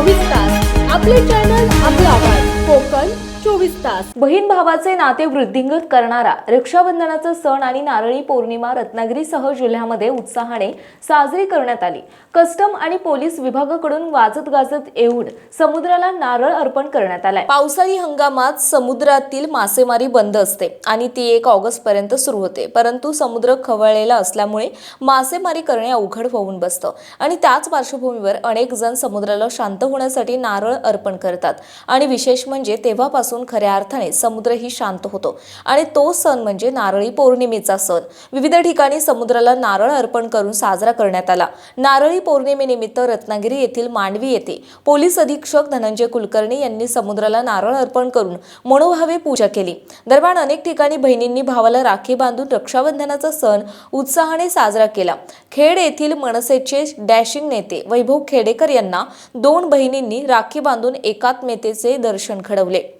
चोवीस आपले चॅनल आपला आवाज. कोकण विकास बहीण भावाचे नाते वृद्धिंगत करणारा रक्षाबंधनाचा सण आणि नारळी पौर्णिमा रत्नागिरीसह जिल्ह्यामध्ये उत्साहाने साजरी करण्यात आली. कस्टम आणि पोलीस विभागाकडून वाजत गाजत येऊन समुद्राला नारळ अर्पण करण्यात आलाय. पावसाळी हंगामात समुद्रातील मासेमारी बंद असते आणि ती एक ऑगस्ट पर्यंत सुरू होते. परंतु समुद्र खवळलेला असल्यामुळे मासेमारी करणे अवघड होऊन बसतं आणि त्याच पार्श्वभूमीवर अनेक जण समुद्राला शांत होण्यासाठी नारळ अर्पण करतात. आणि विशेष म्हणजे तेव्हापासून खऱ्या अर्थाने समुद्रही शांत होतो. आणि तो सण म्हणजे नारळी पौर्णिमेचा सण. विविध ठिकाणी समुद्राला नारळ अर्पण करून साजरा करण्यात आला. नारळी पौर्णिमेनिमित्त रत्नागिरी येथील मांडवी येथे पोलीस अधीक्षक धनंजय कुलकर्णी यांनी समुद्राला नारळ अर्पण करून मनोभावे पूजा केली. दरम्यान अनेक ठिकाणी बहिणींनी भावाला राखी बांधून रक्षाबंधनाचा सण उत्साहाने साजरा केला. खेड येथील मनसेचे डॅशिंग नेते वैभव खेडेकर यांना दोन बहिणींनी राखी बांधून एकात्मतेचे दर्शन घडवले.